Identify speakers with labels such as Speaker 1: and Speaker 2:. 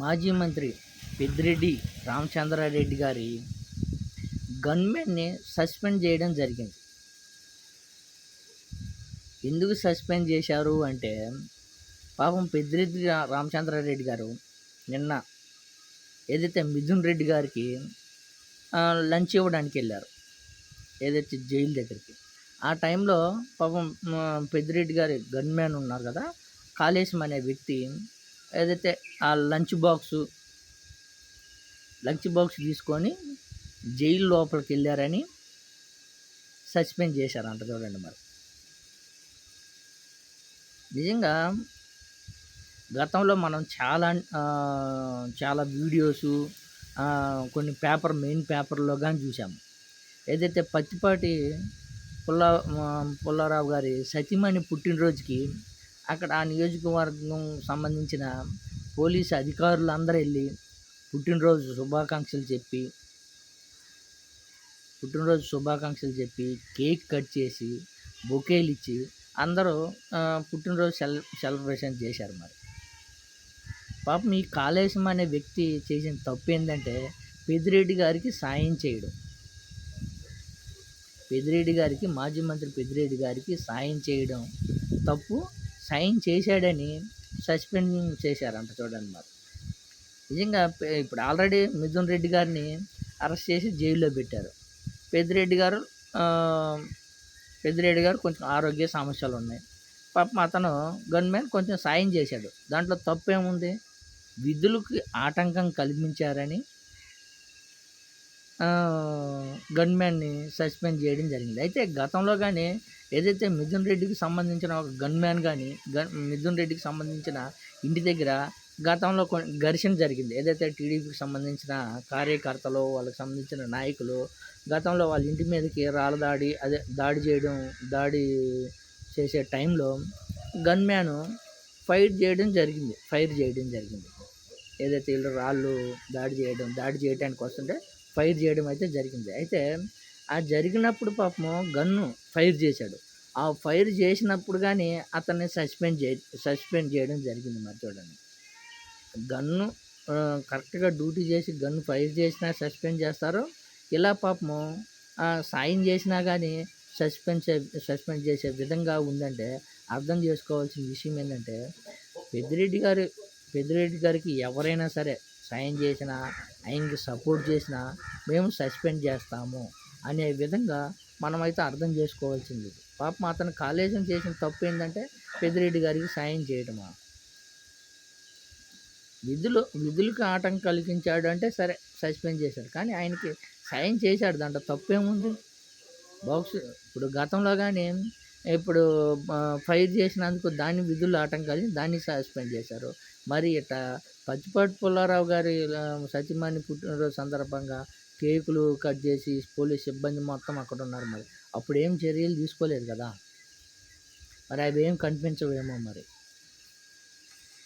Speaker 1: మాజీ మంత్రి పెద్దిరెడ్డి రామచంద్రారెడ్డి గారి గన్మెన్ని సస్పెండ్ చేయడం జరిగింది. ఎందుకు సస్పెండ్ చేశారు అంటే పాపం పెద్దిరెడ్డి రామచంద్రారెడ్డి గారు నిన్న ఏదైతే మిథున్ రెడ్డి గారికి లంచ్ ఇవ్వడానికి వెళ్ళారు ఏదైతే జైలు దగ్గరికి. ఆ టైంలో పాపం పెద్దిరెడ్డి గారి గన్మ్యాన్ ఉన్నారు కదా కాళేశం అనే వ్యక్తి ఏదైతే ఆ లంచ్ బాక్సు లంచ్ బాక్స్ తీసుకొని జైలు లోపలికి వెళ్ళారని సస్పెండ్ చేశారంట చూడండి మరి. నిజంగా గతంలో మనం చాలా చాలా వీడియోసు కొన్ని పేపర్ మెయిన్ పేపర్లో కానీ చూసాము ఏదైతే పత్తిపాటి పుల్ల పుల్లారావు గారి సతీమణి పుట్టినరోజుకి అక్కడ ఆ నియోజకవర్గం సంబంధించిన పోలీసు అధికారులు అందరూ వెళ్ళి పుట్టినరోజు శుభాకాంక్షలు చెప్పి పుట్టినరోజు శుభాకాంక్షలు చెప్పి కేక్ కట్ చేసి బొకేలు ఇచ్చి అందరూ పుట్టినరోజు సెల సెలబ్రేషన్ చేశారు మరి. పాపం ఈ కాళేశం అనే వ్యక్తి చేసిన తప్పు ఏంటంటే పెద్దిరెడ్డి గారికి సాయం చేయడం. పెద్దిరెడ్డి గారికి మాజీ మంత్రి పెద్దిరెడ్డి గారికి సాయం చేయడం తప్పు. సైన్ చేశాడని సస్పెండ్ చేశారంట చూడండి మరి. నిజంగా ఇప్పుడు ఆల్రెడీ మిథున్ రెడ్డి గారిని అరెస్ట్ చేసి జైల్లో పెట్టారు. పెద్దిరెడ్డి గారు పెద్దిరెడ్డి గారు కొంచెం ఆరోగ్య సమస్యలు ఉన్నాయి. పాపం అతను గన్మెన్ కొంచెం సాయం చేశాడు. దాంట్లో తప్పు ఏముంది విధులకు ఆటంకం కల్పించారని గన్మెన్ని సస్పెండ్ చేయడం జరిగింది. అయితే గతంలో కానీ ఏదైతే మిథున్ రెడ్డికి సంబంధించిన ఒక గన్మ్యాన్ కానీ గన్ మిథున్ రెడ్డికి సంబంధించిన ఇంటి దగ్గర గతంలో కొన్ని ఘర్షణ జరిగింది. ఏదైతే టీడీపీకి సంబంధించిన కార్యకర్తలు వాళ్ళకి సంబంధించిన నాయకులు గతంలో వాళ్ళ ఇంటి మీదకి రాళ్ళదాడి అదే దాడి చేయడం దాడి చేసే టైంలో గన్మ్యాన్ ఫైర్ చేయడం జరిగింది. ఫైర్ చేయడం జరిగింది. ఏదైతే వీళ్ళు రాళ్ళు దాడి చేయడం దాడి చేయడానికి వస్తుంటే ఫైర్ చేయడం అయితే జరిగింది. అయితే ఆ జరిగినప్పుడు పాపము గన్ను ఫైర్ చేశాడు. ఆ ఫైర్ చేసినప్పుడు కానీ అతన్ని సస్పెండ్ చే సస్పెండ్ చేయడం జరిగింది మరి చూడండి. గన్ను కరెక్ట్గా డ్యూటీ చేసి గన్ను ఫైర్ చేసినా సస్పెండ్ చేస్తారు ఇలా పాపము సాయం చేసినా కానీ సస్పెండ్ సస్పెండ్ చేసే విధంగా ఉందంటే అర్థం చేసుకోవాల్సిన విషయం ఏంటంటే పెద్దిరెడ్డి గారు పెద్దిరెడ్డి గారికి ఎవరైనా సరే సాయం చేసినా ఆయనకి సపోర్ట్ చేసినా మేము సస్పెండ్ చేస్తాము. అనే విధంగా మనమైతే అర్థం చేసుకోవాల్సింది. పాపం అతను కాలేజీని చేసిన తప్పు ఏంటంటే పెద్దిరెడ్డి గారికి సాయం చేయడమా విధులు విధులకు ఆటంకం కలిగించాడు అంటే సరే సస్పెండ్ చేశాడు. కానీ ఆయనకి సాయం చేశాడు. దాంట్లో తప్పేముంది? బాక్స్ ఇప్పుడు గతంలో కానీ ఇప్పుడు ఫైర్ చేసినందుకు దాన్ని విధులు ఆటంకాలు దాన్ని సస్పెండ్ చేశారు. మరి ఇట పచ్చిపాటి పుల్లారావు గారి సత్యమాని పుట్టినరోజు సందర్భంగా కేకులు కట్ చేసి పోలీస్ సిబ్బంది మొత్తం అక్కడ ఉన్నారు మరి. అప్పుడు ఏం చర్యలు తీసుకోలేదు కదా. మరి అవి ఏం కనిపించవేమో మరి.